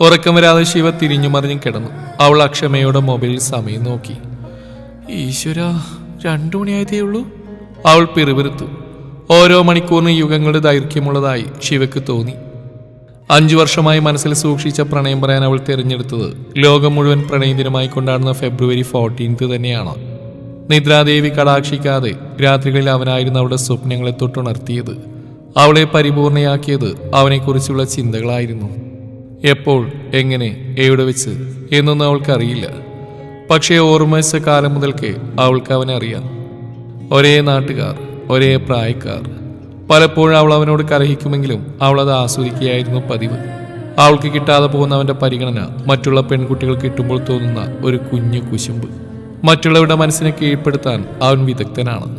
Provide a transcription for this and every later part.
ഉറക്കം വരാതെ ശിവ തിരിഞ്ഞു മറിഞ്ഞു കിടന്നു. അവൾ അക്ഷമയോടെ മൊബൈലിൽ സമയം നോക്കി. ഈശ്വര രണ്ടു മണിയായതേ ഉള്ളൂ? അവൾ പിറുപിറുത്തു. ഓരോ മണിക്കൂറിന് യുഗങ്ങളുടെ ദൈർഘ്യമുള്ളതായി ശിവയ്ക്ക് തോന്നി. അഞ്ചു വർഷമായി മനസ്സിൽ സൂക്ഷിച്ച പ്രണയം പറയാൻ അവൾ തിരഞ്ഞെടുത്തത് ലോകം മുഴുവൻ പ്രണയദിനമായി കൊണ്ടാടുന്ന ഫെബ്രുവരി ഫോർട്ടീൻത്ത് തന്നെയാണ്. നിദ്രാദേവി കടാക്ഷിക്കാതെ രാത്രികളിൽ അവനായിരുന്നു അവളുടെ സ്വപ്നങ്ങളെ തൊട്ടുണർത്തിയത്. അവളെ പരിപൂർണയാക്കിയത് അവനെക്കുറിച്ചുള്ള ചിന്തകളായിരുന്നു. എപ്പോൾ എങ്ങനെ എവിടെ വെച്ച് എന്നൊന്നും അവൾക്കറിയില്ല. പക്ഷേ ഓർമ്മ കാലം മുതൽക്കേ അവൾക്ക് അവനെ അറിയാം. ഒരേ നാട്ടുകാർ ഒരേ പ്രായക്കാർ. പലപ്പോഴും അവൾ അവനോട് കരഹിക്കുമെങ്കിലും അവൾ അത് ആസ്വദിക്കുകയായിരുന്നു പതിവ്. അവൾക്ക് കിട്ടാതെ പോകുന്ന അവന്റെ പരിഗണന മറ്റുള്ള പെൺകുട്ടികൾ കിട്ടുമ്പോൾ തോന്നുന്ന ഒരു കുഞ്ഞു കുശുമ്പ്. മറ്റുള്ളവരുടെ മനസ്സിനെ കീഴ്പ്പെടുത്താൻ അവൻ വിദഗ്ധനാണ്.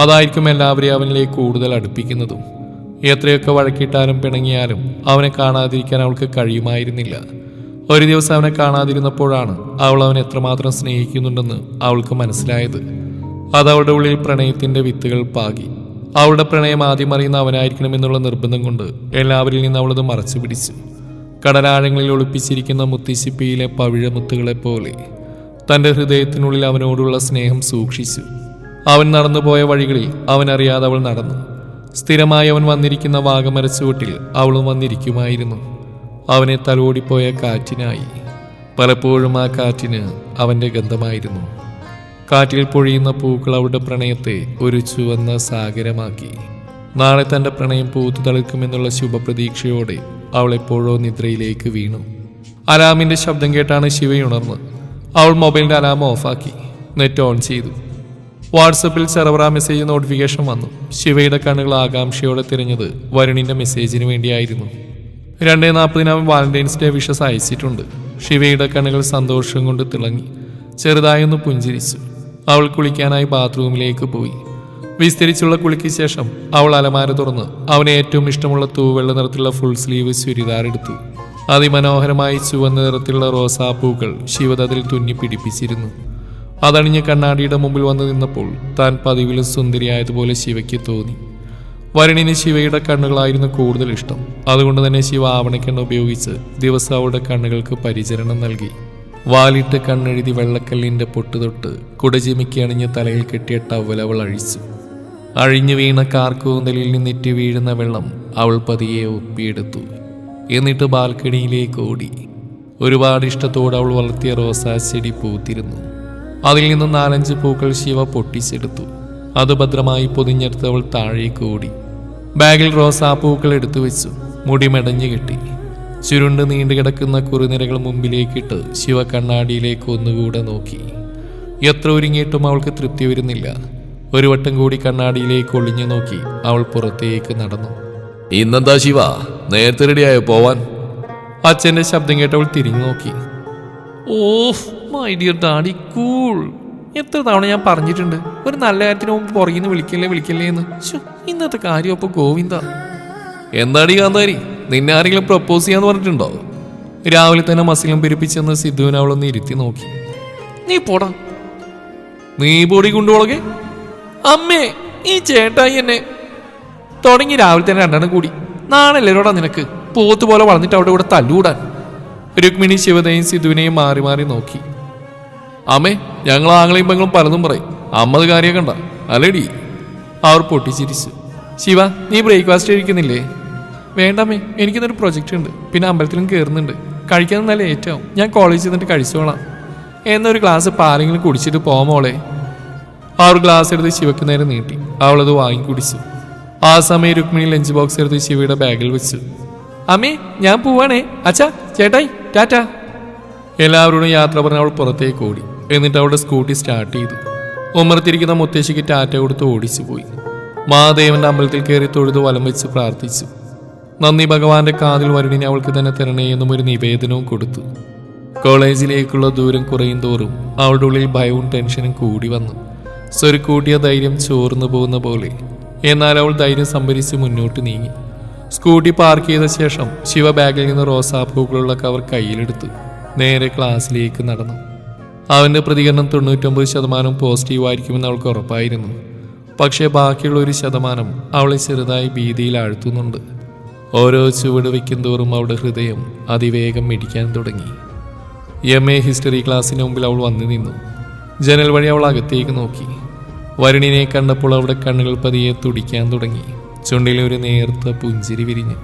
അതായിരിക്കും എല്ലാവരെയും അവനിലേക്ക് കൂടുതൽ അടുപ്പിക്കുന്നതും. എത്രയൊക്കെ വഴക്കിട്ടാലും പിണങ്ങിയാലും അവനെ കാണാതിരിക്കാൻ അവൾക്ക് കഴിയുമായിരുന്നില്ല. ഒരു ദിവസം അവനെ കാണാതിരുന്നപ്പോഴാണ് അവൾ അവനെ എത്രമാത്രം സ്നേഹിക്കുന്നുണ്ടെന്ന് അവൾക്ക് മനസ്സിലായത്. അത് അവളുടെ ഉള്ളിൽ പ്രണയത്തിന്റെ വിത്തുകൾ പാകി. അവളുടെ പ്രണയം ആദ്യം അറിയുന്ന അവനായിരിക്കണം എന്നുള്ള നിർബന്ധം കൊണ്ട് എല്ലാവരിൽ നിന്ന് അവളത് മറച്ചു പിടിച്ചു. കടലാഴങ്ങളിൽ ഒളിപ്പിച്ചിരിക്കുന്ന മുത്തിശിപ്പിയിലെ പവിഴമുത്തുകളെ പോലെ തന്റെ ഹൃദയത്തിനുള്ളിൽ അവനോടുള്ള സ്നേഹം സൂക്ഷിച്ചു. അവൻ നടന്നുപോയ വഴികളിൽ അവനറിയാതെ അവൾ നടന്നു. സ്ഥിരമായി അവൻ വന്നിരിക്കുന്ന വാഗമരച്ചുവട്ടിൽ അവളും വന്നിരിക്കുമായിരുന്നു. അവനെ തലോടിപ്പോയ കാറ്റിനായി. പലപ്പോഴും ആ കാറ്റിന് അവന്റെ ഗന്ധമായിരുന്നു. കാറ്റിൽ പൊഴിയുന്ന പൂക്കൾ അവളുടെ പ്രണയത്തെ ഒരു ചുവന്ന സാഗരമാക്കി. നാളെ തന്റെ പ്രണയം പൂത്തു തളിർക്കുമെന്നുള്ള ശുഭപ്രതീക്ഷയോടെ അവൾ എപ്പോഴോ നിദ്രയിലേക്ക് വീണു. അലാമിന്റെ ശബ്ദം കേട്ടാണ് ശിവയുണർന്ന്. അവൾ മൊബൈലിന്റെ അലാം ഓഫാക്കി. നെറ്റ് ഓൺ ചെയ്തു. വാട്സപ്പിൽ സെർവറ മെസ്സേജ് നോട്ടിഫിക്കേഷൻ വന്നു. ശിവയുടെ കണ്ണുകൾ ആകാംക്ഷയോടെ തിരഞ്ഞത് വരുണിന്റെ മെസ്സേജിന് വേണ്ടിയായിരുന്നു. രണ്ടേ നാൽപ്പതിന് വാലന്റൈൻസ് ഡേ വിഷസ് അയച്ചിട്ടുണ്ട്. ശിവയുടെ കണ്ണുകൾ സന്തോഷം കൊണ്ട് തിളങ്ങി. ചെറുതായൊന്ന് പുഞ്ചിരിച്ചു. അവൾ കുളിക്കാനായി ബാത്റൂമിലേക്ക് പോയി. വിസ്തരിച്ചുള്ള കുളിക്ക് ശേഷം അവൾ അലമാര തുറന്ന് അവന് ഏറ്റവും ഇഷ്ടമുള്ള തൂവെള്ള നിറത്തിലുള്ള ഫുൾ സ്ലീവ് ചുരിദാർ എടുത്തു. അതിമനോഹരമായി ചുവന്ന നിറത്തിലുള്ള റോസാപ്പൂക്കൾ ശിവദതിൽ തുന്നി പിടിപ്പിച്ചിരുന്നു. അതണിഞ്ഞ് കണ്ണാടിയുടെ മുമ്പിൽ വന്നു നിന്നപ്പോൾ താൻ പതിവിലും സുന്ദരിയായതുപോലെ ശിവയ്ക്ക് തോന്നി. വരുണിന് ശിവയുടെ കണ്ണുകളായിരുന്നു കൂടുതൽ ഇഷ്ടം. അതുകൊണ്ട് തന്നെ ശിവ ആവണക്കെണ്ണ ഉപയോഗിച്ച് ദിവസം അവളുടെ കണ്ണുകൾക്ക് പരിചരണം നൽകി. വാലിട്ട് കണ്ണെഴുതി വെള്ളക്കല്ലിന്റെ പൊട്ടുതൊട്ട് കുടജിമിക്ക് അണിഞ്ഞ് തലയിൽ കെട്ടിയ ടവൽ അവൾ അഴിച്ചു. അഴിഞ്ഞു വീണ കാർക്കൂന്തലിൽ നിന്നിറ്റ് വീഴുന്ന വെള്ളം അവൾ പതിയെ ഒപ്പിയെടുത്തു. എന്നിട്ട് ബാൽക്കണിയിലേക്ക് ഓടി. ഒരുപാട് ഇഷ്ടത്തോടെ അവൾ വളർത്തിയ റോസാ ചെടി പൂത്തിരുന്നു. അതിൽ നിന്ന് നാലഞ്ച് പൂക്കൾ ശിവ പൊട്ടിച്ചെടുത്തു. അത് ഭദ്രമായി പൊതിഞ്ഞെടുത്ത് അവൾ താഴേക്ക് ഓടി. ബാഗിൽ റോസാ പൂക്കൾ എടുത്തു വെച്ചു. മുടി മെടഞ്ഞു കെട്ടി. ചുരുണ്ട് നീണ്ടു കിടക്കുന്ന കുറുനിരകൾ മുമ്പിലേക്കിട്ട് ശിവ കണ്ണാടിയിലേക്ക് ഒന്നുകൂടെ നോക്കി. എത്ര ഒരുങ്ങിയിട്ടും അവൾക്ക് തൃപ്തി വരുന്നില്ല. ഒരു വട്ടം കൂടി കണ്ണാടിയിലേക്ക് ഒളിഞ്ഞു നോക്കി അവൾ പുറത്തേക്ക് നടന്നു. ഇന്നെന്താ ശിവ? നേരത്തെ റെഡിയായോ പോവാൻ? അച്ഛന്റെ ശബ്ദം കേട്ടവൾ തിരിഞ്ഞു നോക്കി. Of my dear daddy cool. എത്ര തവണ ഞാൻ പറഞ്ഞിട്ടുണ്ട് ഒരു നല്ല കാര്യത്തിന് മുമ്പ് പുറകിൽ നിന്ന് വിളിക്കല്ലേ വിളിക്കല്ലേ എന്ന്. ഇന്നത്തെ കാര്യം അപ്പൊ ഗോവിന്ദ. എന്താടി കാന്താരി നിന്നെ ആരെങ്കിലും പ്രപ്പോസ് ചെയ്യാന്ന് പറഞ്ഞിട്ടുണ്ടോ? രാവിലെ തന്നെ മസിലും പെരുപ്പിച്ചെന്ന് സിദ്ധുവിനെ അവളൊന്ന് ഇരുത്തി നോക്കി. നീ പോടാ. നീ പൊടി കൊണ്ടുപോളകെ അമ്മേ ഈ ചേട്ടായി എന്നെ. തുടങ്ങി രാവിലെ തന്നെ രണ്ടെണ്ണം കൂടി. നാളെ എല്ലാവരോടാ നിനക്ക്? പോത്ത് പോലെ വളർന്നിട്ട് അവിടെ കൂടെ തല്ലുകൂടാൻ രുക്മിണി ശിവതയും സിധുവിനെയും മാറി മാറി നോക്കി. അമ്മേ ഞങ്ങൾ ആങ്ങളെയും പെങ്ങളും പലതും പറയും. അമ്മത് കാര്യം കണ്ട. അലടി അവർ പൊട്ടിച്ചിരിച്ചു ശിവ നീ ബ്രേക്ക്ഫാസ്റ്റ് കഴിക്കുന്നില്ലേ? വേണ്ടമ്മേ എനിക്കിന്നൊരു പ്രൊജക്റ്റ് ഉണ്ട്. പിന്നെ അമ്പലത്തിലും കയറുന്നുണ്ട് കഴിക്കാൻ നല്ല ഏറ്റവും ഞാൻ കോളേജിൽ നിന്നിട്ട് കഴിച്ചോളാം. എന്നൊരു ഗ്ലാസ് പാലെങ്കിലും കുടിച്ചിട്ട് പോമോളെ ആ ഒരു ഗ്ലാസ് എടുത്ത് ശിവയ്ക്ക് നേരെ നീട്ടി. അവളത് വാങ്ങി കുടിച്ചു. ആ സമയം രുക്മിണി ലഞ്ച് ബോക്സ് എടുത്ത് ശിവയുടെ ബാഗിൽ വെച്ചു. അമ്മേ ഞാൻ പോവാണേ. അച്ഛാ ചേട്ടായി ടാറ്റ. എല്ലാവരോടും യാത്ര പറഞ്ഞ് അവൾ പുറത്തേക്ക് ഓടി. എന്നിട്ട് അവളുടെ സ്കൂട്ടി സ്റ്റാർട്ട് ചെയ്തു. ഉമർത്തിരിക്കുന്ന മുത്തശ്ശിക്ക് ടാറ്റ കൊടുത്ത് ഓടിച്ചു പോയി മഹാദേവന്റെ അമ്പലത്തിൽ കയറി തൊഴുത് വലം വെച്ച് പ്രാർത്ഥിച്ചു. നന്ദി ഭഗവാന്റെ കാതിൽ വരുണിനെ അവൾക്ക് തന്നെ തരണേ എന്നും ഒരു നിവേദനവും കൊടുത്തു. കോളേജിലേക്കുള്ള ദൂരം കുറയും തോറും അവളുടെ ഉള്ളിൽ ഭയവും ടെൻഷനും കൂടി വന്നു. സ്വരുക്കൂട്ടിയ ധൈര്യം ചോർന്നു പോകുന്ന പോലെ. എന്നാൽ അവൾ ധൈര്യം സംഭരിച്ച് മുന്നോട്ട് നീങ്ങി. സ്കൂട്ടി പാർക്ക് ചെയ്ത ശേഷം ശിവ ബാഗിൽ നിന്ന് റോസാപ്പൂക്കളുള്ള കവർ കയ്യിലെടുത്ത് നേരെ ക്ലാസ്സിലേക്ക് നടന്നു. അവന്റെ പ്രതികരണം തൊണ്ണൂറ്റൊമ്പത് ശതമാനം പോസിറ്റീവായിരിക്കുമെന്ന് അവൾക്ക് ഉറപ്പായിരുന്നു. പക്ഷേ ബാക്കിയുള്ള ഒരു ശതമാനം അവളെ ചെറുതായി ഭീതിയിൽ ആഴ്ത്തുന്നുണ്ട്. ഓരോ ചുവട് വയ്ക്കും തോറും അവളുടെ ഹൃദയം അതിവേഗം മിടിക്കാൻ തുടങ്ങി. എം എ ഹിസ്റ്ററി ക്ലാസ്സിന് മുമ്പിൽ അവൾ വന്നു നിന്നു. ജനൽ വഴി അവൾ അകത്തേക്ക് നോക്കി. വരുണിനെ കണ്ടപ്പോൾ അവളുടെ കണ്ണുകൾ പതിയെ തുടിക്കാൻ തുടങ്ങി. ചുണ്ടിലെ ഒരു നേർത്ത പുഞ്ചിരി വിരിഞ്ഞു.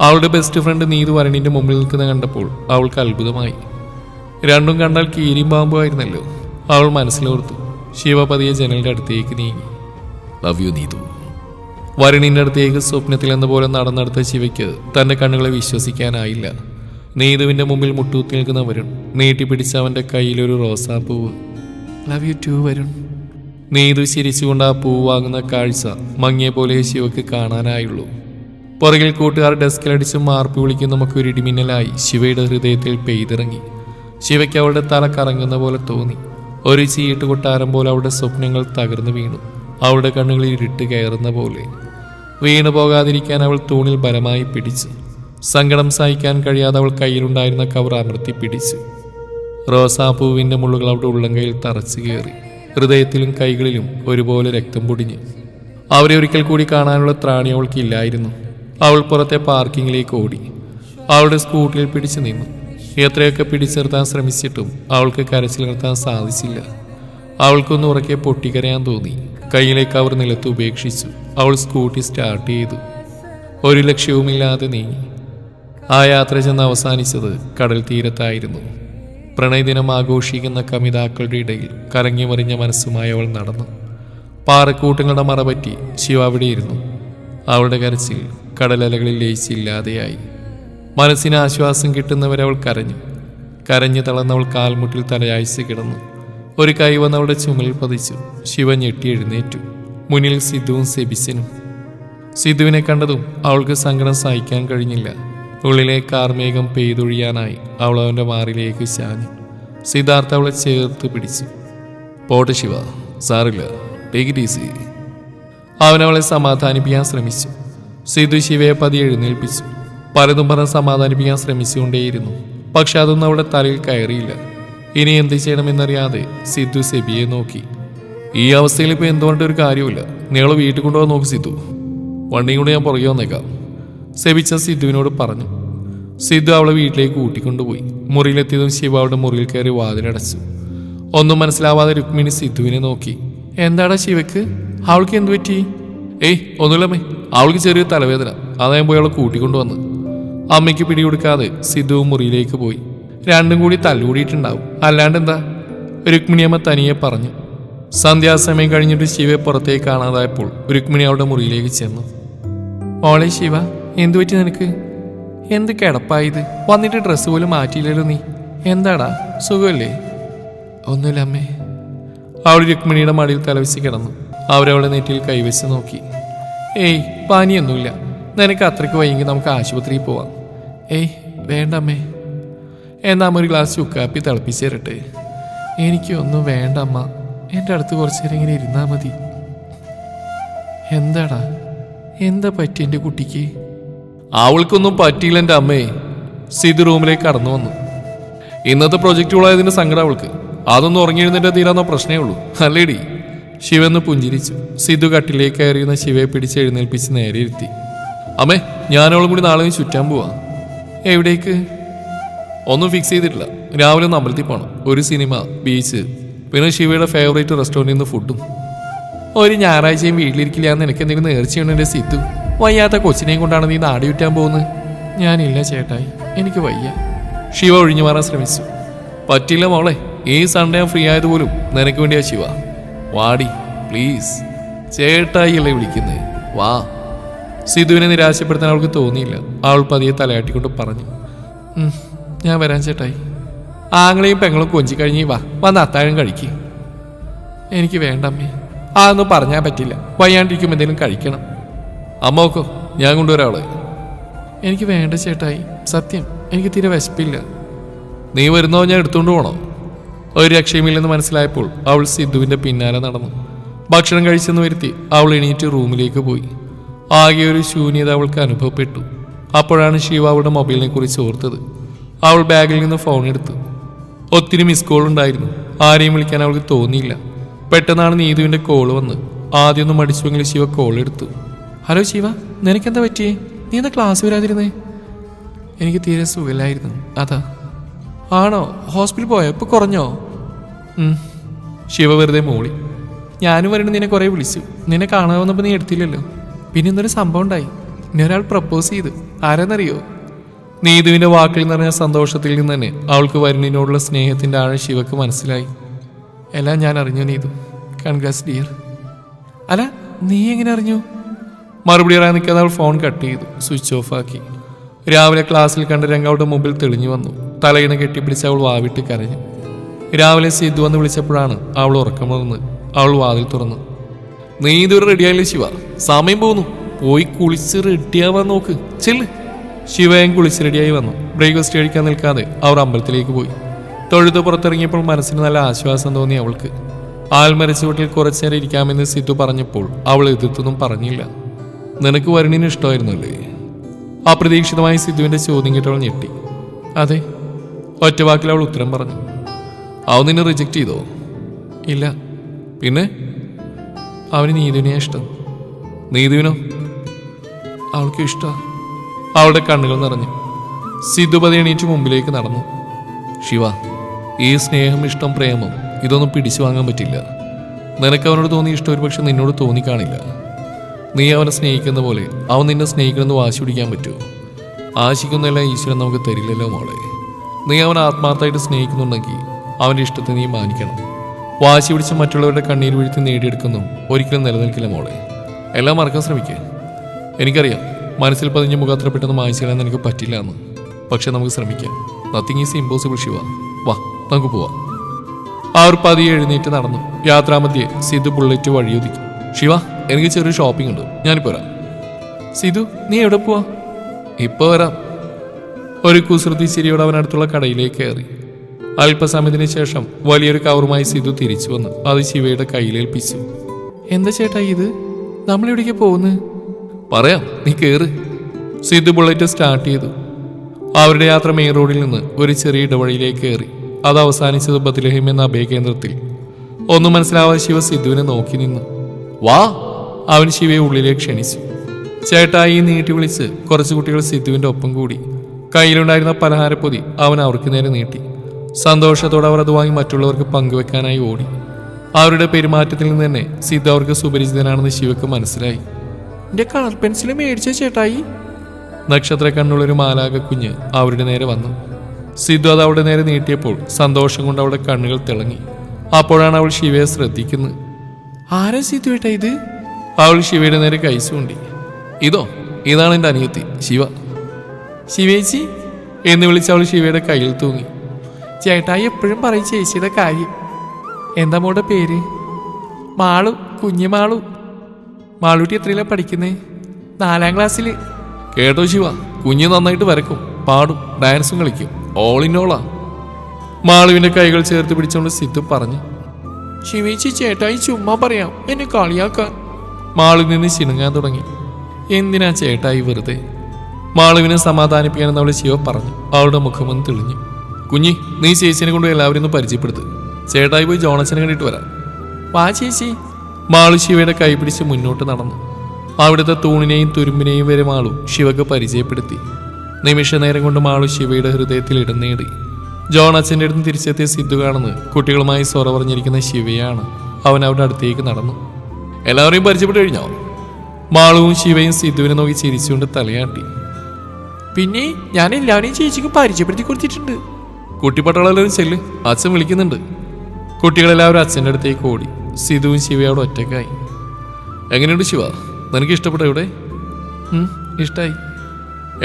അവളുടെ ബെസ്റ്റ് ഫ്രണ്ട് നീതു വരുണിന്റെ മുമ്പിൽ നിൽക്കുന്ന കണ്ടപ്പോൾ അവൾക്ക് അത്ഭുതമായി. രണ്ടും കണ്ടാൽ കീരിയും പാമ്പുമായിരുന്നല്ലോ അവൾ മനസ്സിലോർത്തു ശിവ പതിയെ ജനലിന്റെ അടുത്തേക്ക് നീങ്ങി. Love you Neethu. വരുണിന്റെ അടുത്തേക്ക് സ്വപ്നത്തിൽ എന്ന പോലെ നടന്നെടുത്ത ശിവയ്ക്ക് തന്റെ കണ്ണുകളെ വിശ്വസിക്കാനായില്ല. നീതുവിന്റെ മുമ്പിൽ മുട്ടൂത്തി നിൽക്കുന്ന വരുൺ നീട്ടിപ്പിടിച്ച അവന്റെ കയ്യിലൊരു റോസാപ്പൂവ്. Love you too Varun. Neethu ചിരിച്ചുകൊണ്ട് ആ പൂവ് വാങ്ങുന്ന കാഴ്ച മങ്ങിയ പോലെ ശിവക്ക് കാണാനായുള്ളൂ. പുറകിൽ കൂട്ടുകാർ ഡെസ്കിലടിച്ച് വിളിക്കുന്ന നമുക്ക് ഒരു ഇടിമിന്നലായി ശിവയുടെ ഹൃദയത്തിൽ പെയ്തിറങ്ങി. ശിവയ്ക്ക് അവളുടെ തല കറങ്ങുന്ന പോലെ തോന്നി. ഒരു ചീട്ട് കൊട്ടാരം പോലെ അവളുടെ സ്വപ്നങ്ങൾ തകർന്നു വീണു. അവളുടെ കണ്ണുകളിൽ ഇരുട്ട് കയറുന്ന പോലെ. വീണു പോകാതിരിക്കാൻ അവൾ തൂണിൽ ബലമായി പിടിച്ചു. സങ്കടം സഹിക്കാൻ കഴിയാതെ അവൾ കയ്യിലുണ്ടായിരുന്ന കവർ അമർത്തി പിടിച്ചു. റോസാപ്പൂവിന്റെ മുള്ളുകൾ അവളുടെ ഉള്ളങ്കയിൽ തറച്ചു കയറി ഹൃദയത്തിലും കൈകളിലും ഒരുപോലെ രക്തം പൊടിഞ്ഞു. അവരെ ഒരിക്കൽ കൂടി കാണാനുള്ള ത്രാണി അവൾക്കില്ലായിരുന്നു അവൾ പുറത്തെ പാർക്കിങ്ങിലേക്ക് ഓടി. അവളുടെ സ്കൂട്ടറിൽ പിടിച്ചു നിന്നു. എത്രയൊക്കെ പിടിച്ചിർത്താൻ ശ്രമിച്ചിട്ടും അവൾക്ക് കരച്ചിൽ നിർത്താൻ സാധിച്ചില്ല. അവൾക്കൊന്ന് ഉറക്കെ പൊട്ടിക്കരയാൻ തോന്നി. കയ്യിലേക്ക് അവർ നിലത്ത് ഉപേക്ഷിച്ചു. അവൾ സ്കൂട്ടി സ്റ്റാർട്ട് ചെയ്തു. ഒരു ലക്ഷ്യവുമില്ലാതെ നീങ്ങി. ആ യാത്ര ചെന്ന് അവസാനിച്ചത് കടൽ തീരത്തായിരുന്നു. പ്രണയദിനം ആഘോഷിക്കുന്ന കമിതാക്കളുടെ ഇടയിൽ കറങ്ങി മറിഞ്ഞ മനസ്സുമായി അവൾ നടന്നു. പാറക്കൂട്ടങ്ങളുടെ മറപറ്റി ശിവ അവിടെയിരുന്നു. അവളുടെ കരച്ചിൽ കടലലകളിൽ ലയിച്ചില്ലാതെയായി. മനസ്സിന് ആശ്വാസം കിട്ടുന്നവരെ അവൾ കരഞ്ഞു. കരഞ്ഞു തളർന്നവൾ കാൽമുട്ടിൽ തലയാഴ്ച കിടന്നു. ഒരു കൈ വന്നവളുടെ ചുമലിൽ പതിച്ചു. ശിവ ഞെട്ടി എഴുന്നേറ്റു. മുന്നിൽ സിദ്ധുവും സെബിസിനും സിദ്ധുവിനെ കണ്ടതും അവൾക്ക് സങ്കടം സഹിക്കാൻ കഴിഞ്ഞില്ല. ഉള്ളിലെ കാർമേഘം പെയ്തൊഴിയാനായി അവൾ അവന്റെ മാറിലേക്ക് ചാഞ്ഞു. സിദ്ധാർത്ഥ അവളെ ചേർത്ത് പിടിച്ചു. പോട്ടെ ശിവ സാറില്ല. ടേക്ക് ഇറ്റ് ഈസി അവനവളെ സമാധാനിപ്പിക്കാൻ ശ്രമിച്ചു. സിദ്ധു ശിവയെ പതി എഴുന്നേൽപ്പിച്ചു. പലതും പറഞ്ഞ് സമാധാനിപ്പിക്കാൻ ശ്രമിച്ചുകൊണ്ടേയിരുന്നു. പക്ഷെ അതൊന്നും അവളുടെ തലയിൽ കയറിയില്ല. ഇനി എന്ത് ചെയ്യണമെന്നറിയാതെ സിദ്ധു സെബിയെ നോക്കി. ഈ അവസ്ഥയിൽ ഇപ്പോൾ എന്തുകൊണ്ട് ഒരു കാര്യമില്ല നിങ്ങൾ വീട്ടിൽ കൊണ്ടുപോകാൻ നോക്ക് സിദ്ധു. വണ്ടിയും കൂടെ ഞാൻ പുറകെ വന്നേക്കാം. സെബിച്ച സിദ്ധുവിനോട് പറഞ്ഞു. സിദ്ധു അവളെ വീട്ടിലേക്ക് കൂട്ടിക്കൊണ്ടുപോയി മുറിയിലെത്തിയതും ശിവ അവളുടെ മുറിയിൽ കയറി വാതിലടച്ചു. ഒന്നും മനസ്സിലാവാതെ രുക്മിണി സിദ്ധുവിനെ നോക്കി. എന്താടാ ശിവക്ക് അവൾക്ക് എന്തു പറ്റി? ഏയ് ഒന്നുമില്ലമ്മേ. അവൾക്ക് ചെറിയ തലവേദന. അതായത് പോയി അവളെ കൂട്ടിക്കൊണ്ടുവന്ന് അമ്മയ്ക്ക് പിടികൊടുക്കാതെ സിദ്ധു മുറിയിലേക്ക് പോയി. രണ്ടും കൂടി തല്ലുകൂടിയിട്ടുണ്ടാവും. അല്ലാണ്ട് എന്താ രുക്മിണിയമ്മ തനിയെ പറഞ്ഞു. സന്ധ്യാസമയം കഴിഞ്ഞിട്ട് ശിവയെ പുറത്തേക്ക് കാണാതായപ്പോൾ രുക്മിണി അവളുടെ മുറിയിലേക്ക് ചെന്നു. ഓളെ ശിവ എന്തു പറ്റി നിനക്ക്? എന്ത് കിടപ്പായത് വന്നിട്ട് ഡ്രസ്സ് പോലും മാറ്റിയില്ലല്ലോ നീ. എന്താടാ? സുഖമല്ലേ? ഒന്നുമില്ല അമ്മേ. അവൾ രുക്മിണിയുടെ മടിയിൽ തലവെച്ച് കിടന്നു. അവരവളെ നെറ്റിയിൽ കൈവച്ച് നോക്കി. ഏയ് പനിയൊന്നുമില്ല. നിനക്ക് അത്രയ്ക്ക് വയ്യെങ്കിൽ നമുക്ക് ആശുപത്രിയിൽ പോവാം. ഏയ് വേണ്ട അമ്മേ എന്നാ അമ്മ ഒരു ഗ്ലാസ് ചുക്കാപ്പി തിളപ്പിച്ച് തരട്ടെ. എനിക്കൊന്നും വേണ്ട അമ്മ. എന്റെ അടുത്ത് കുറച്ച് നേരം ഇങ്ങനെ ഇരുന്നാൽ മതി. എന്താടാ? എന്താ പറ്റി എന്റെ കുട്ടിക്ക്? അവൾക്കൊന്നും പറ്റിയില്ല എന്റെ അമ്മേ. സിധു റൂമിലേക്ക് കടന്നു വന്നു. ഇന്നത്തെ പ്രൊജക്റ്റ് ഉള്ളതിന് സങ്കടം അവൾക്ക്. അതൊന്നും ഉറങ്ങിയിരുന്നിട്ട് തീരാന്ന പ്രശ്നമേ ഉള്ളൂ. അല്ലേടി? ശിവന്ന് പുഞ്ചിരിച്ചു. സിധു കട്ടിലേക്ക് കയറിയുന്ന ശിവയെ പിടിച്ച് എഴുന്നേൽപ്പിച്ച് നേരെ ഇരുത്തി. അമ്മേ ഞാനവളും കൂടി നാളെ ചുറ്റാൻ പോവാ. എവിടേക്ക്? ഒന്നും ഫിക്സ് ചെയ്തിട്ടില്ല. രാവിലെ ഒന്ന് അമ്പലത്തിൽ പോകണം ഒരു സിനിമ ബീച്ച് പിന്നെ ശിവയുടെ ഫേവറേറ്റ് റെസ്റ്റോറന്റിൽ നിന്ന് ഫുഡും ഒരു ഞായറാഴ്ചയും വീട്ടിലിരിക്കില്ല എന്ന് എനിക്ക് എന്തെങ്കിലും നേർച്ചയുണ്ട് എന്റെ സിത്തു വയ്യാത്ത കൊച്ചിനെയും കൊണ്ടാണ് നീ നാടി വിറ്റാൻ പോകുന്നത്? ഞാനില്ല ചേട്ടായി. എനിക്ക് വയ്യ. ശിവ ഒഴിഞ്ഞു മാറാൻ ശ്രമിച്ചു. പറ്റില്ല മോളെ ഈ സൺഡേ ഫ്രീ ആയതുപോലും നിനക്ക് വേണ്ടിയാ ശിവ. വാടി പ്ലീസ് ചേട്ടായി അല്ലേ വിളിക്കുന്നത് വാ. സിധുവിനെ നിരാശപ്പെടുത്താൻ അവൾക്ക് തോന്നിയില്ല. അവൾ പതിയെ തലയാട്ടിക്കൊണ്ട് പറഞ്ഞു ഞാൻ വരാൻ ചേട്ടായി. ആങ്ങളെയും പെങ്ങളും കൊഞ്ചി കഴിഞ്ഞ് വാ വന്ന് അത്താഴം കഴിക്കുക എനിക്ക് വേണ്ട അമ്മേ അതൊന്നും പറഞ്ഞാൽ പറ്റില്ല. വയ്യാണ്ടിരിക്കും എന്തെങ്കിലും കഴിക്കണം. അമ്മ നോക്കോ ഞാൻ കൊണ്ടുവരാളെ എനിക്ക് വേണ്ട ചേട്ടായി സത്യം എനിക്ക് തീരെ വിശപ്പില്ല. നീ വരുന്നോ ഞാൻ എടുത്തുകൊണ്ട് പോണോ? ഒരു രക്ഷയുമില്ലെന്ന് മനസ്സിലായപ്പോൾ അവൾ സിദ്ധുവിന്റെ പിന്നാലെ നടന്നു. ഭക്ഷണം കഴിച്ചെന്ന് വരുത്തി അവൾ എണീറ്റ് റൂമിലേക്ക് പോയി. ആകെ ഒരു ശൂന്യത അവൾക്ക് അനുഭവപ്പെട്ടു. അപ്പോഴാണ് ശിവ അവളുടെ മൊബൈലിനെ കുറിച്ച് ഓർത്തത്. അവൾ ബാഗിൽ നിന്ന് ഫോൺ എടുത്തു ഒത്തിരി മിസ് കോൾ ഉണ്ടായിരുന്നു. ആരെയും വിളിക്കാൻ അവൾക്ക് തോന്നിയില്ല. പെട്ടെന്നാണ് നീതുവിന്റെ കോൾ വന്ന്. ആദ്യമൊന്നും മടിച്ചുവെങ്കിൽ ശിവ കോൾ എടുത്തു. ഹലോ ശിവ നിനക്കെന്താ പറ്റിയേ? നീ എന്താ ക്ലാസ് വരാതിരുന്നേ? എനിക്ക് തീരെ സുഖമില്ലായിരുന്നു. അതാ. ആണോ? ഹോസ്പിറ്റലിൽ പോയോ? ഇപ്പൊ കുറഞ്ഞോ. ശിവ വെറുതെ മൂളി. ഞാനും വരണം നിന്നെ കുറേ വിളിച്ചു. നിന്നെ കാണാൻ വന്നപ്പോൾ നീ എടുത്തില്ലല്ലോ. പിന്നെ ഇന്നൊരു സംഭവം ഉണ്ടായി. ഇനി ഒരാൾ പ്രപ്പോസ് ചെയ്തു. ആരെന്നറിയോ? നീതുവിന്റെ വാക്കിൽ നിറഞ്ഞ സന്തോഷത്തിൽ നിന്ന് തന്നെ അവൾക്ക് വരുണിനോടുള്ള സ്നേഹത്തിന്റെ ആഴ ശിവക്ക് മനസ്സിലായി. എല്ലാം ഞാൻ അറിഞ്ഞു നീതു. കൺഗ്രാസ് ഡിയർ അല്ല നീ എങ്ങനെ അറിഞ്ഞു? മറുപടി പറയാൻ നിൽക്കാതെ അവൾ ഫോൺ കട്ട് ചെയ്തു. സ്വിച്ച് ഓഫ് ആക്കി. രാവിലെ ക്ലാസ്സിൽ കണ്ട രംഗാവുടെ മുമ്പിൽ തെളിഞ്ഞു വന്നു. തലയിണ കെട്ടിപ്പിടിച്ച് അവൾ വാവിട്ട് കരഞ്ഞു. രാവിലെ സിദ്ധു വന്ന് വിളിച്ചപ്പോഴാണ് അവൾ ഉറക്കമുണർന്ന് അവൾ വാതിൽ തുറന്നു. നീ ഇതുവരെ റെഡിയായില്ലേ ശിവ? സമയം പോകുന്നു. പോയി കുളിച്ച് റെഡിയാവാൻ നോക്ക്. ചെല്ല്. ശിവയും കുളിച്ച് റെഡിയായി വന്നു. ബ്രേക്ക്ഫാസ്റ്റ് കഴിക്കാൻ നിൽക്കാതെ അവർ അമ്പലത്തിലേക്ക് പോയി. തൊഴുത്ത് പുറത്തിറങ്ങിയപ്പോൾ മനസ്സിന് നല്ല ആശ്വാസം തോന്നി അവൾക്ക്. ആൽമരച്ചുവട്ടിൽ കുറച്ചേരം ഇരിക്കാമെന്ന് സിദ്ധു പറഞ്ഞപ്പോൾ അവൾ എതിർത്തൊന്നും പറഞ്ഞില്ല. നിനക്ക് വരുണിന് ഇഷ്ടമായിരുന്നല്ലേ? അപ്രതീക്ഷിതമായി സിദ്ധുവിന്റെ ചോദ്യം കേട്ടവൾ ഞെട്ടി. അതെ. ഒറ്റ വാക്കിൽ അവൾ ഉത്തരം പറഞ്ഞു. അവൻ നിന്നെ റിജക്റ്റ് ചെയ്തോ? ഇല്ല. പിന്നെ? അവന് നീതുവിനെയാണ് ഇഷ്ടം. നീതുവിനോ? അവൾക്ക് ഇഷ്ട. അവളുടെ കണ്ണുകൾ നിറഞ്ഞു. സിദ്ധുപതി എണീറ്റ് മുമ്പിലേക്ക് നടന്നു. ശിവ ഈ സ്നേഹം ഇഷ്ടം പ്രേമം ഇതൊന്നും പിടിച്ചു വാങ്ങാൻ പറ്റില്ല. നിനക്ക് അവനോട് തോന്നിയ ഇഷ്ടം ഒരു പക്ഷെ നിന്നോട് തോന്നിക്കാണില്ല നീ അവനെ സ്നേഹിക്കുന്ന പോലെ അവൻ നിന്നെ സ്നേഹിക്കണമെന്ന് വാശി പിടിക്കാൻ പറ്റുമോ ആശിക്കുന്നതെല്ലാം ഈശ്വരൻ നമുക്ക് തരില്ലല്ലോ മോളെ. നീ അവൻ ആത്മാർത്ഥമായിട്ട് സ്നേഹിക്കുന്നുണ്ടെങ്കിൽ അവന്റെ ഇഷ്ടത്തെ നീ മാനിക്കണം. വാശി പിടിച്ച് മറ്റുള്ളവരുടെ കണ്ണീർ വീഴ്ത്തി നേടിയെടുക്കുന്നു. ഒരിക്കലും നിലനിൽക്കില്ല മോളെ. എല്ലാം മറക്കാൻ ശ്രമിക്കേ. എനിക്കറിയാം മനസ്സിൽ പതിഞ്ഞ മുഖാത്ര പെട്ടെന്ന് മായ്ച്ചു എനിക്ക് പറ്റില്ല എന്ന്. പക്ഷെ നമുക്ക് ശ്രമിക്കാം. Nothing is impossible Shiva. വാ നമുക്ക് പോവാം. അവർ പതിയെ എഴുന്നേറ്റ് നടന്നു. യാത്രാമധ്യേ സിധു ബുള്ളറ്റ് വഴിയൊതുക്കി. ശിവ എനിക്ക് ചെറിയ ഷോപ്പിംഗ് ഉണ്ട്. ഞാനിപ്പോ വരാം. സിധു നീ എവിടെ പോവാ? ഇപ്പൊ വരാം. ഒരു കുസൃതി ചിരിയോടെ അവനടുത്തുള്ള കടയിലേക്ക് കയറി. അല്പസമയത്തിന് ശേഷം വലിയൊരു കവറുമായി സിധു തിരിച്ചു വന്നു. അത് ശിവയുടെ കയ്യിലേൽപ്പിച്ചു എന്താ ചേട്ടാ ഇത്? നമ്മൾ എവിടേക്ക് പോകുന്നു? പറയാം നീ കേറ്. സിധു ബുള്ളറ്റ് സ്റ്റാർട്ട് ചെയ്തു. അവരുടെ യാത്ര മെയിൻ റോഡിൽ നിന്ന് ഒരു ചെറിയ ഇടവഴിയിലേക്ക് കയറി. അത് അവസാനിച്ചത് ബദലഹിം എന്ന അഭയകേന്ദ്രത്തിൽ ഒന്നും മനസ്സിലാവാതെ ശിവ സിദ്ധുവിനെ നോക്കി നിന്നു. വാ! അവൻ ശിവയെ ഉള്ളിലേക്ക് ക്ഷണിച്ചു. ചേട്ടായി നീട്ടി വിളിച്ച് കുറച്ച് കുട്ടികൾ സിദ്ധുവിന്റെ ഒപ്പം കൂടി. കയ്യിലുണ്ടായിരുന്ന പലഹാരപ്പൊതി അവൻ അവർക്ക് നേരെ നീട്ടി. സന്തോഷത്തോടെ അവർ അത് വാങ്ങി മറ്റുള്ളവർക്ക് പങ്കുവെക്കാനായി ഓടി. അവരുടെ പെരുമാറ്റത്തിൽ നിന്ന് തന്നെ സിദ്ധ അവർക്ക് സുപരിചിതനാണെന്ന് ശിവക്ക് മനസ്സിലായി. എന്റെ കളർ പെൻസിൽ മേടിച്ച ചേട്ടായി. നക്ഷത്ര കണ്ണുള്ളൊരു മാലാക കുഞ്ഞ് അവരുടെ നേരെ വന്നു. സിദ്ധു അത് അവളുടെ നേരെ നീട്ടിയപ്പോൾ സന്തോഷം കൊണ്ട് അവളുടെ കണ്ണുകൾ തിളങ്ങി. അപ്പോഴാണ് അവൾ ശിവയെ ശ്രദ്ധിക്കുന്നത്. ആരാ സിദ്ധു ഏട്ടാ ഇത്? അവൾ ശിവയുടെ നേരെ കൈ ചൂണ്ടി. ഇതോ ഇതാണ് എന്റെ അനിയത്തി ശിവ. ശിവേച്ചി? എന്ന് വിളിച്ച് അവൾ ശിവയുടെ കയ്യിൽ തൂങ്ങി. ചേട്ടായി എപ്പോഴും പറയും ചേച്ചിയുടെ കാര്യം. എന്താ മോളുടെ പേര്? മാളു കുഞ്ഞു മാളു. മാളൂട്ടി എത്രയിലാണ് പഠിക്കുന്നേ? നാലാം ക്ലാസ്സിൽ കേട്ടോ ശിവ കുഞ്ഞ് നന്നായിട്ട് വരക്കും പാടും ഡാൻസും കളിക്കും ഓൾ ഇൻ ഓളാ മാളുവിന്റെ കൈകൾ ചേർത്ത് പിടിച്ചുകൊണ്ട് സിദ്ധു പറഞ്ഞു. ശിവേച്ചി ചേട്ടായി ചുമ്മാ പറയാം എന്നെ കളിയാക്കാൻ. മാളു നിന്ന് ചിണുങ്ങാൻ തുടങ്ങി. എന്തിനാ ചേട്ടായി വെറുതെ? മാളുവിനെ സമാധാനിപ്പിക്കാനെന്ന് അവൾ ശിവ പറഞ്ഞു. അവളുടെ മുഖമൊന്ന് തെളിഞ്ഞു. കുഞ്ഞി നീ ചേച്ചിനെ കൊണ്ട് എല്ലാവരും ഒന്ന് പരിചയപ്പെടുത്ത്. ചേട്ടായി പോയി ജോണച്ചനെ കണ്ടിട്ട് വരാം. വാ ചേച്ചി. മാളു ശിവയുടെ കൈപിടിച്ച് മുന്നോട്ട് നടന്നു. അവിടുത്തെ തൂണിനെയും തുരുമ്പിനെയും വരെ മാളു ശിവക്ക് പരിചയപ്പെടുത്തി. നിമിഷ നേരം കൊണ്ട് മാളു ശിവയുടെ ഹൃദയത്തിൽ ഇടം നേടി. ജോൺ അച്ഛന്റെ അടുത്ത് തിരിച്ചെത്തിയ സിദ്ധു കാണുന്നത് കുട്ടികളുമായി സ്വറ പറഞ്ഞിരിക്കുന്ന ശിവയാണ്. അവൻ അവരുടെ അടുത്തേക്ക് നടന്നു. എല്ലാവരെയും പരിചയപ്പെട്ട് കഴിഞ്ഞോ? മാളുവും ശിവയും സിദ്ധുവിനെ നോക്കി ചിരിച്ചുകൊണ്ട് തലയാട്ടി. പിന്നെ ഞാൻ എല്ലാവരെയും ചേച്ചിക്ക് പരിചയപ്പെടുത്തി കൊടുത്തിട്ടുണ്ട്. കുട്ടിപ്പട്ടാളെല്ലാവരും ചെല്ല്. അച്ഛൻ വിളിക്കുന്നുണ്ട്. കുട്ടികളെല്ലാവരും അച്ഛന്റെ അടുത്തേക്ക് ഓടി. സിധുവും ശിവയോട് ഒറ്റക്കായി എങ്ങനെയുണ്ട് ശിവ? നിനക്ക് ഇഷ്ടപ്പെട്ട ഇവിടെ? ഇഷ്ടമായി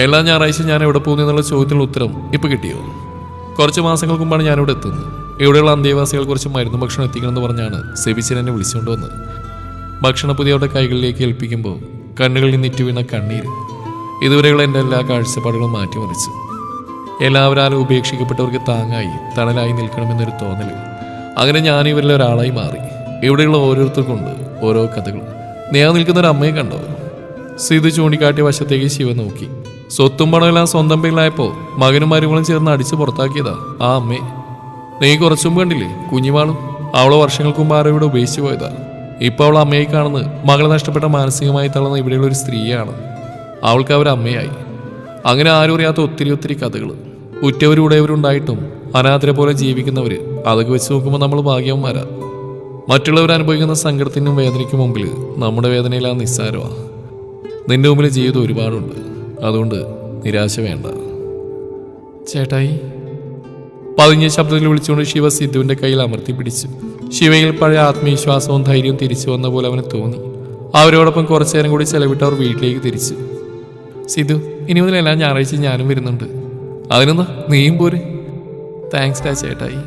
എല്ലാ ഞായറാഴ്ച ഞാൻ എവിടെ പോകുന്നു എന്നുള്ള ചോദ്യത്തിനുള്ള ഉത്തരം ഇപ്പോൾ കിട്ടിയോ? കുറച്ച് മാസങ്ങൾക്ക് മുമ്പാണ് ഞാനിവിടെ എത്തുന്നത്. ഇവിടെയുള്ള അന്തേവാസികൾ കുറച്ച് മരുന്ന് ഭക്ഷണം എത്തിക്കണമെന്ന് പറഞ്ഞാണ് സെബിച്ചൻ എന്നെ വിളിച്ചുകൊണ്ട് വന്നത്. ഭക്ഷണപ്പൊതി അവരുടെ കൈകളിലേക്ക് ഏൽപ്പിക്കുമ്പോൾ കണ്ണുകളിൽ നിന്നിറ്റ് വീണ കണ്ണീര്. ഇതുവരെയുള്ള എന്റെ എല്ലാ കാഴ്ചപ്പാടുകളും മാറ്റിമറിച്ചു. എല്ലാവരും ഉപേക്ഷിക്കപ്പെട്ടവർക്ക് താങ്ങായി തണലായി നിൽക്കണമെന്നൊരു തോന്നൽ അങ്ങനെ ഞാൻ ഇവരിൽ ഒരാളായി മാറി. ഇവിടെയുള്ള ഓരോരുത്തർക്കുണ്ട് ഓരോ കഥകൾ. നീ ആ നിൽക്കുന്ന ഒരു അമ്മയെ കണ്ടോ? സീതു ചൂണ്ടിക്കാട്ടിയ വശത്തേക്ക് ശിവ നോക്കി. സ്വത്തും പണമെല്ലാം സ്വന്തം പേരിലായപ്പോൾ മകനും മരുമകളും ചേർന്ന് അടിച്ച് പുറത്താക്കിയതാ ആ അമ്മേ. നീ കുറച്ചും കണ്ടില്ലേ കുഞ്ഞുമാളും? അവളെ വർഷങ്ങൾക്ക് ആരോ ഇവിടെ ഉപേക്ഷിച്ചു പോയതാ. ഇപ്പൊ അവൾ അമ്മയെ കാണുന്നത് മകളെ നഷ്ടപ്പെട്ട മാനസികമായി തളർന്ന ഇവിടെയുള്ള ഒരു സ്ത്രീയാണ്. അവൾക്ക് അവരമ്മയായി. അങ്ങനെ ആരും അറിയാത്ത ഒത്തിരി ഒത്തിരി കഥകൾ ഉറ്റവരുടയവരുണ്ടായിട്ടും അനാഥരെ പോലെ ജീവിക്കുന്നവർ അതൊക്കെ വെച്ച് നോക്കുമ്പോൾ നമ്മൾ ഭാഗ്യവന്മാരാ. മറ്റുള്ളവർ അനുഭവിക്കുന്ന സങ്കടത്തിനും വേദനയ്ക്കും മുമ്പിൽ നമ്മുടെ വേദനയിലാ നിസ്സാരമാണ് നിന്റെ മുമ്പിൽ ജീവിതം ഒരുപാടുണ്ട്. അതുകൊണ്ട് നിരാശ വേണ്ട. ചേട്ടായി. പതിഞ്ഞ ശബ്ദത്തിൽ വിളിച്ചുകൊണ്ട് ശിവ സിദ്ധുവിന്റെ കയ്യിൽ അമർത്തി പിടിച്ചു. ശിവയിൽ പഴയ ആത്മവിശ്വാസവും ധൈര്യവും തിരിച്ചു വന്ന പോലെ അവന് തോന്നി. അവരോടൊപ്പം കുറച്ചു നേരം കൂടി ചെലവിട്ട് അവർ വീട്ടിലേക്ക് തിരിച്ചു. സിദ്ധു ഇനി മുതൽ എല്ലാ ഞായറാഴ്ച ഞാനും വരുന്നുണ്ട്. അതിനെന്താ? നീയും പോരെ. താങ്ക്സ് ഡാ ചേട്ടായി.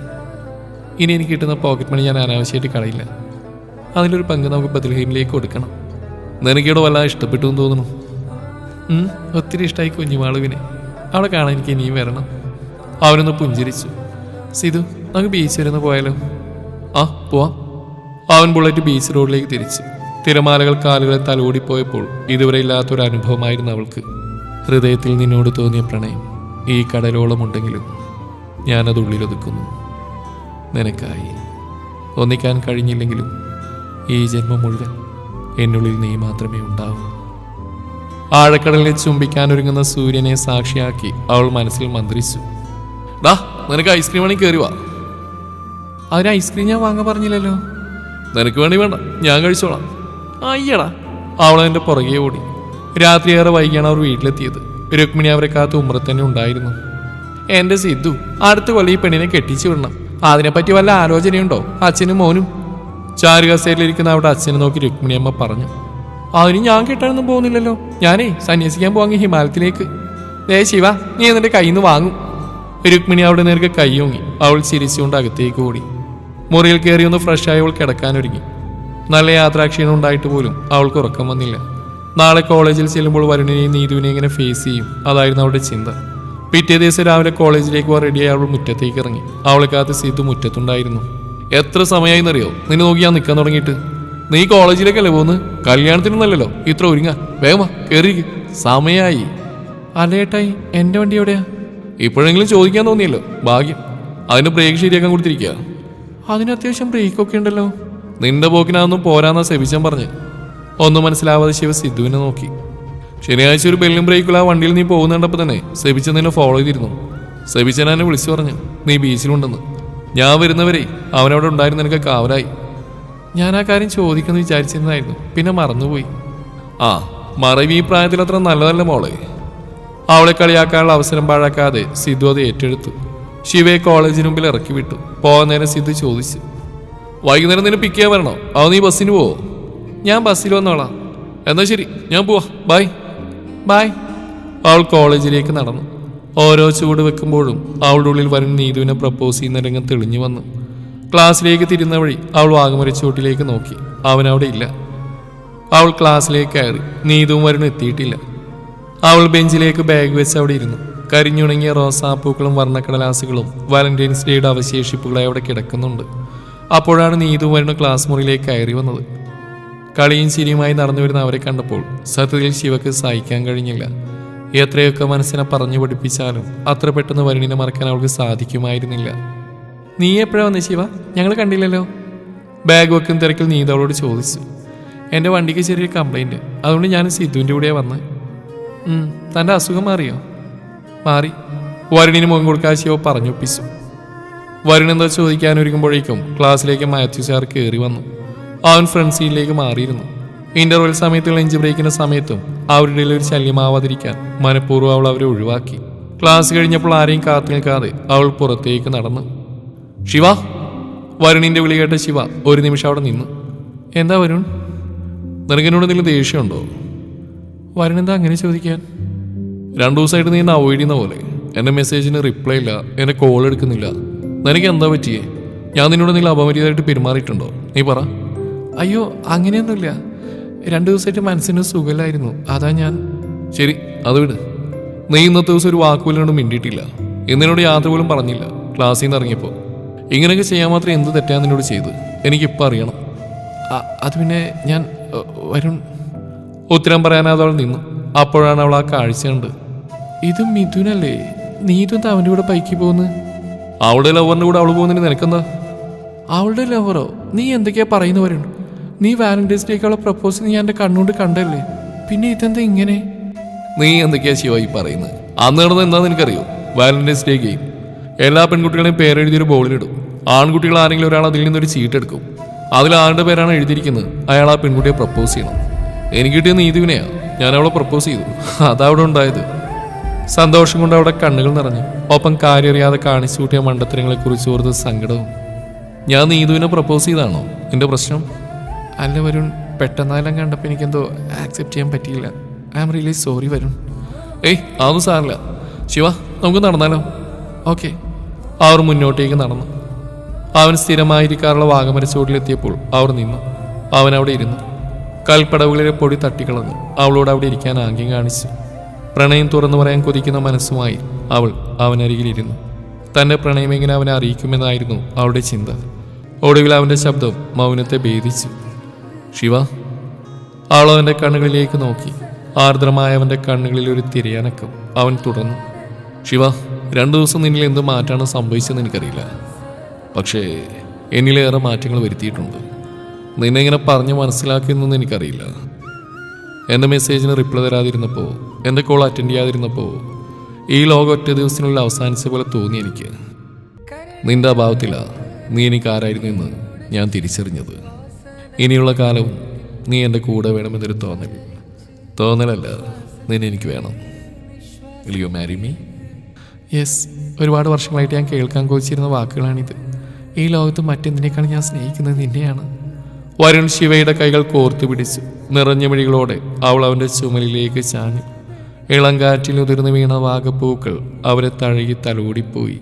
ഇനി എനിക്ക് കിട്ടുന്ന പോക്കറ്റ് മണി ഞാൻ അനാവശ്യമായിട്ട് കളയില്ല. അതിലൊരു പങ്ക് നമുക്ക് ബദൽഹീമിലേക്ക് കൊടുക്കണം. നിനക്കിവിടെ വല്ലാതെ ഇഷ്ടപ്പെട്ടു എന്ന് തോന്നുന്നു. ഒത്തിരി ഇഷ്ടമായി കുഞ്ഞുമാളുവിനെ. അവളെ കാണാൻ എനിക്ക് ഇനിയും വരണം. അവനൊന്ന് പുഞ്ചിരിച്ചു. സിധു നമുക്ക് ബീച്ച് വരെ പോയാലോ? ആ പോവാം. അവൻ ബുള്ളറ്റ് ബീച്ച് റോഡിലേക്ക് തിരിച്ച്. തിരമാലകൾ കാലുകളെ തലോടിപ്പോയപ്പോൾ ഇതുവരെ ഇല്ലാത്തൊരു അനുഭവമായിരുന്നു അവൾക്ക്. ഹൃദയത്തിൽ നിന്നോട് തോന്നിയ പ്രണയം. ഈ കടലോളമുണ്ടെങ്കിലും ഞാനത് ഉള്ളിലൊതുക്കുന്നു. നിനക്കായി. ഒന്നിക്കാൻ കഴിഞ്ഞില്ലെങ്കിലും ഈ ജന്മം മുഴുവൻ എന്നുള്ളിൽ നീ മാത്രമേ ഉണ്ടാവൂ. ചുംബിക്കാൻ ഒരുങ്ങുന്ന സൂര്യനെ സാക്ഷിയാക്കി അവൾ മനസ്സിൽ മന്ത്രിച്ചു. ദാ നിനക്ക് ഐസ്ക്രീം വേണമെങ്കിൽ കയറി വാ. അവർ ഐസ്ക്രീം ഞാൻ വാങ്ങാൻ പറഞ്ഞില്ലല്ലോ. നിനക്ക് വേണ്ടി വേണ്ട ഞാൻ കഴിച്ചോളാം. അയ്യടാ. അവൾ എന്റെ പുറകെ ഓടി. രാത്രിയേറെ വൈകിയാണ് അവർ വീട്ടിലെത്തിയത്. രുക്മിണി അവരെ കാത്ത് ഉമ്രത്ത് തന്നെ ഉണ്ടായിരുന്നു. എന്റെ സിദ്ധു അടുത്ത കൊല്ലം ഈ പെണ്ണിനെ കെട്ടിച്ചു വിടണം. അതിനെപ്പറ്റി വല്ല ആലോചനയുണ്ടോ? അച്ഛനും മോനും? ചാരുകസേരിലിരിക്കുന്ന അവിടെ അച്ഛനെ നോക്കി രുക്മിണി അമ്മ പറഞ്ഞു അതിന് ഞാൻ കെട്ടാനൊന്നും പോകുന്നില്ലല്ലോ. ഞാനേ സന്യസിക്കാൻ പോവാങ്ങി ഹിമാലയത്തിലേക്ക്. ദേ ശിവ നീ എന്നിട്ട് കയ്യിൽ നിന്ന് വാങ്ങും. രുക്മിണി അവിടെ നേർക്ക് കൈയോങ്ങി അവൾ ചിരിച്ചുകൊണ്ട് അകത്തേക്ക് ഓടി. മുറിയിൽ കയറി ഒന്ന് ഫ്രഷായി അവൾ കിടക്കാനൊരുങ്ങി. നല്ല യാത്രാക്ഷീണം ഉണ്ടായിട്ട് പോലും അവൾക്ക് ഉറക്കം വന്നില്ല. നാളെ കോളേജിൽ ചെല്ലുമ്പോൾ വരുണിനെയും നീതുവിനെ ഇങ്ങനെ ഫേസ് ചെയ്യും. അതായിരുന്നു അവളുടെ ചിന്ത. പിറ്റേ ദിവസം രാവിലെ കോളേജിലേക്ക് റെഡിയായി അവൾ മുറ്റത്തേക്ക് ഇറങ്ങി. അവളെ കാത്ത് സീതു മുറ്റത്തുണ്ടായിരുന്നു. എത്ര സമയമായി എന്നറിയോ നിന്നെ നോക്കി ഞാൻ നിൽക്കാൻ തുടങ്ങിയിട്ട്. നീ കോളേജിലേക്കല്ലേ പോകുന്നത്? കല്യാണത്തിനൊന്നല്ലല്ലോ. ഇത്ര ഒരുങ്ങ. വേഗമാ കയറി സമയായി. അലേട്ടായി എന്റെ വണ്ടി എവിടെയാ? ഇപ്പോഴെങ്കിലും ചോദിക്കാൻ തോന്നിയല്ലോ. ഭാഗ്യം. അതിന് ബ്രേക്ക് ശരിയാക്കാൻ കൊടുത്തിരിക്കുക അതിന് അത്യാവശ്യം ബ്രേക്കൊക്കെ ഉണ്ടല്ലോ. നിന്റെ പോക്കിനാന്നും പോരാന്നാ സെബിച്ചാൻ പറഞ്ഞ്. ഒന്നും മനസ്സിലാവാതെ ശിവ സിദ്ധുവിനെ നോക്കി. ശനിയാഴ്ച ഒരു ബെല്ലും ബ്രേക്കുള്ള ആ വണ്ടിയിൽ നീ പോകുന്നുണ്ടപ്പോൾ തന്നെ സെബിച്ചൻ നിന്നെ ഫോളോ ചെയ്തിരുന്നു. സെബിച്ചൻ എന്നെ വിളിച്ചു പറഞ്ഞു നീ ബീച്ചിലുണ്ടെന്ന്. ഞാൻ വരുന്നവരെ അവനവിടെ ഉണ്ടായിരുന്ന നിനക്ക് കാവലായി. ഞാൻ ആ കാര്യം ചോദിക്കുന്നു വിചാരിച്ചിരുന്നായിരുന്നു പിന്നെ മറന്നുപോയി. ആ മറവി ഈ പ്രായത്തിൽ അത്ര നല്ലതല്ല മോളെ. അവളെ കളിയാക്കാനുള്ള അവസരം പാഴാക്കാതെ സിദ്ധു അത് ഏറ്റെടുത്തു. ശിവയെ കോളേജിന് മുമ്പിൽ ഇറക്കി വിട്ടു. പോകാൻ നേരം സിദ്ധു ചോദിച്ചു വൈകുന്നേരം നിന്നെ പിക്ക് ചെയ്യാൻ വരണോ? അത് നീ ബസ്സിന് പോവോ? ഞാൻ ബസ്സിൽ വന്നോളാം. എന്നാ ശരി ഞാൻ പോവാ. ബൈ. ബൈ. അവൾ കോളേജിലേക്ക് നടന്നു. ഓരോ ചുവട് വെക്കുമ്പോഴും അവളുടെ ഉള്ളിൽ വരുന്ന നീതുവിനെ പ്രപ്പോസ് ചെയ്യുന്ന രംഗം തെളിഞ്ഞു വന്നു. ക്ലാസ്സിലേക്ക് തിരുന്ന വഴി അവൾ വാഗമരച്ചോട്ടിലേക്ക് നോക്കി. അവൻ അവിടെ ഇല്ല. അവൾ ക്ലാസ്സിലേക്ക് കയറി. നീതുവും വരുණ എത്തിയിട്ടില്ല. അവൾ ബെഞ്ചിലേക്ക് ബാഗ് വെച്ച് അവിടെ ഇരുന്നു. കരിഞ്ഞുണങ്ങിയ റോസാപ്പൂക്കളും വർണക്കടലാസുകളും വാലന്റൈൻസ് ഡേയുടെ അവശേഷിപ്പുകളായി അവിടെ കിടക്കുന്നുണ്ട്. അപ്പോഴാണ് നീതു വരുന്ന ക്ലാസ് മുറിയിലേക്ക് കയറി വന്നത്. കളിയും ചിരിയുമായി നടന്നു വരുന്ന അവരെ കണ്ടപ്പോൾ സത്യത്തിൽ ശിവക്ക് സഹിക്കാൻ കഴിഞ്ഞില്ല. എത്രയൊക്കെ മനസ്സിനെ പറഞ്ഞു പഠിപ്പിച്ചാലും അത്ര പെട്ടെന്ന് വരുണിനെ മറക്കാൻ അവൾക്ക് സാധിക്കുമായിരുന്നില്ല. നീ എപ്പോഴാണ് വന്നേ ശിവ? ഞങ്ങൾ കണ്ടില്ലല്ലോ. ബാഗ് വെക്കും തിരക്കിൽ നീ അവളോട് ചോദിച്ചു. എന്റെ വണ്ടിക്ക് ചെറിയൊരു കംപ്ലൈന്റ് അതുകൊണ്ട് ഞാൻ സിദ്ധുവിന്റെ കൂടെയാണ് വന്നത് തന്റെ അസുഖം മാറിയോ? മാറി. വരുണിന് മുഖം കൊടുക്കാൻ ശിവ പറഞ്ഞൊപ്പിച്ചു. ചോദിക്കാൻ ഒരുങ്ങുമ്പോഴേക്കും ക്ലാസ്സിലേക്ക് മാത്യു സാർ കയറി വന്നു. അവൻ ഫ്രണ്ട് സീറ്റിലേക്ക് മാറിയിരുന്നു. ഇന്റർവെൽ സമയത്തുള്ള ലഞ്ച് ബ്രേക്കിന്റെ സമയത്തും അവരുടെ ഒരു ശല്യമാവാതിരിക്കാൻ മനഃപൂർവം അവൾ അവരെ ഒഴിവാക്കി. ക്ലാസ് കഴിഞ്ഞപ്പോൾ ആരെയും കാത്തു നിൽക്കാതെ അവൾ പുറത്തേക്ക് നടന്നു. ശിവ? വരുണിന്റെ വിളി കേട്ട ശിവ ഒരു നിമിഷം അവിടെ നിന്നു. എന്താ വരുൺ? നിനക്ക് എന്നോട് ദേഷ്യമുണ്ടോ? വരുൺ എന്താ അങ്ങനെ ചോദിക്കാൻ? രണ്ടു ദിവസമായിട്ട് നീ എന്നെ അവോയ്ഡ് ചെയ്യുന്ന പോലെ. എന്റെ മെസ്സേജിന് റിപ്ലൈ ഇല്ല. എന്നെ കോൾ എടുക്കുന്നില്ല. നിനക്ക് എന്താ പറ്റിയേ? ഞാൻ നിന്നോട് എന്തെങ്കിലും അപമര്യാദയായിട്ട് പെരുമാറിയിട്ടുണ്ടോ? നീ പറ. അയ്യോ അങ്ങനെയൊന്നുമില്ല. രണ്ടു ദിവസമായിട്ട് മനസ്സിന് സുഖമില്ലായിരുന്നു. അതാ ഞാൻ. ശരി അത് വിട്. നീ ഇന്നത്തെ ദിവസം ഒരു വാക്കുപോലും മിണ്ടിയിട്ടില്ല. എന്നോട് യാത്ര പോലും പറഞ്ഞില്ല. ക്ലാസ്സിൽ നിന്ന് ഇറങ്ങിയപ്പോൾ ഇങ്ങനെയൊക്കെ ചെയ്യാൻ മാത്രം എന്ത് തെറ്റാന്ന് എന്നോട് ചെയ്ത്? എനിക്കിപ്പോൾ അറിയണം. അത് പിന്നെ ഞാൻ വരുൺ. ഉത്തരം പറയാനാതെ അവൾ നിന്നു. അപ്പോഴാണ് അവൾ ആ കാഴ്ച കണ്ട്. ഇത് മിഥുനല്ലേ? നീ ഇതെന്താ അവന്റെ കൂടെ ബൈക്കിൽ പോകുന്നു അവളുടെ ലവറിന്റെ കൂടെ അവൾ പോകുന്നതിന് നിനക്കെന്താ? അവളുടെ ലവറോ നീ എന്തൊക്കെയാ പറയുന്നു വരുൺ? നീ വാലന്റൈൻസ് ഡേക്കുള്ള പ്രപ്പോസൽ പ്രപ്പോസ് നീ എന്റെ കണ്ണുകൊണ്ട് കണ്ടല്ലേ പിന്നെ ഇതെന്താ ഇങ്ങനെ? നീ എന്തൊക്കെയാ ശിവ ഈ പറയുന്നത്? അന്ന് നടന്നത് എന്താന്ന് എനിക്കറിയോ? വാലന്റൈൻസ് ഡേ ഗെയിം എല്ലാ പെൺകുട്ടികളെയും പേരെഴുതിയൊരു ബോളിലിടും. ആൺകുട്ടികൾ ആരെങ്കിലും ഒരാൾ അതിൽ നിന്നൊരു ചീട്ട് എടുക്കും. അതിൽ ആരുടെ പേരാണ് എഴുതിയിരിക്കുന്നത്? അയാൾ ആ പെൺകുട്ടിയെ പ്രപ്പോസ് ചെയ്യണം. എനിക്ക് കിട്ടിയ നീതിവിനെയാ ഞാൻ അവളെ പ്രപ്പോസ് ചെയ്തു. അതവിടെ ഉണ്ടായത്. സന്തോഷം കൊണ്ട് അവിടെ കണ്ണുകൾ നിറഞ്ഞു. ഒപ്പം കാര്യറിയാതെ കാണിച്ചു കൂട്ടിയ മണ്ടത്തരങ്ങളെ കുറിച്ച് ഓർത്ത് സങ്കടവും. ഞാൻ നീതുവിനെ പ്രപ്പോസ് ചെയ്താണോ എന്റെ പ്രശ്നം? അല്ല വരുൺ പെട്ടെന്നാലും കണ്ടപ്പോൾ എനിക്കെന്തോ ആക്സെപ്റ്റ് ചെയ്യാൻ പറ്റിയില്ല. I am really sorry Varun. ഏയ് അതൊന്നും സാറില്ല ശിവ നമുക്ക് നടന്നാലോ? ഓക്കെ അവർ മുന്നോട്ടേക്ക് നടന്നു. അവൻ സ്ഥിരമായിരിക്കാറുള്ള വാഗമരച്ചോട്ടിലെത്തിയപ്പോൾ അവർ നിന്നു. അവൻ അവിടെ ഇരുന്നു. കൽപ്പടവുകളിലെ പൊടി തട്ടിക്കളഞ്ഞു. അവളോട് അവിടെ ഇരിക്കാൻ ആംഗ്യം കാണിച്ചു. പ്രണയം തുറന്നു പറയാൻ കൊതിക്കുന്ന മനസ്സുമായി അവൾ അവനരികിലിരുന്നു തന്റെ പ്രണയം എങ്ങനെ അവനെ അറിയിക്കുമെന്നായിരുന്നു അവളുടെ ചിന്ത. ഒടുവിൽ അവന്റെ ശബ്ദം മൗനത്തെ ഭേദിച്ചു. ശിവ ആളവന്റെ കണ്ണുകളിലേക്ക് നോക്കി. ആർദ്രമായ അവന്റെ കണ്ണുകളിൽ ഒരു തിരയനക്കം അവൻ തുടർന്നു ശിവ രണ്ടു ദിവസം നിന്നിൽ എന്ത് മാറ്റാണ് സംഭവിച്ചതെന്ന് എനിക്കറിയില്ല. പക്ഷേ എന്നിലേറെ മാറ്റങ്ങൾ വരുത്തിയിട്ടുണ്ട്. നിന്നെ ഇങ്ങനെ പറഞ്ഞ് മനസ്സിലാക്കിയെന്നൊന്നും എനിക്കറിയില്ല. എന്റെ മെസ്സേജിന് റിപ്ലൈ തരാതിരുന്നപ്പോൾ എന്റെ കോൾ അറ്റൻഡ് ചെയ്യാതിരുന്നപ്പോൾ ഈ ലോകം ഒറ്റ ദിവസത്തിനുള്ളിൽ അവസാനിച്ച പോലെ തോന്നി എനിക്ക്. നിന്റെ അഭാവത്തില നീ എനിക്ക് ആരായിരുന്നു എന്ന് ഞാൻ തിരിച്ചറിഞ്ഞത്. ഇനിയുള്ള കാലവും നീ എന്റെ കൂടെ വേണമെന്നൊരു തോന്നൽ. തോന്നലല്ല നിന്നെ എനിക്ക് വേണം. Will you marry me yes ഒരുപാട് വർഷങ്ങളായിട്ട് ഞാൻ കേൾക്കാൻ കൊതിച്ചിരുന്ന വാക്കുകളാണിത്. ഈ ലോകത്ത് മറ്റെന്തിനേക്കാളും ഞാൻ സ്നേഹിക്കുന്നത് നിന്നെയാണ്. വരുൺ ശിവയുടെ കൈകൾ കോർത്തു പിടിച്ചു നിറഞ്ഞ മിഴികളോടെ അവൾ അവന്റെ ചുമലിലേക്ക് ചാഞ്ഞു. ഇളം കാറ്റിൽ ഉതിർന്നു വീണ വാഗപ്പൂക്കൾ അവരെ തഴുകി തലോടിപ്പോയി.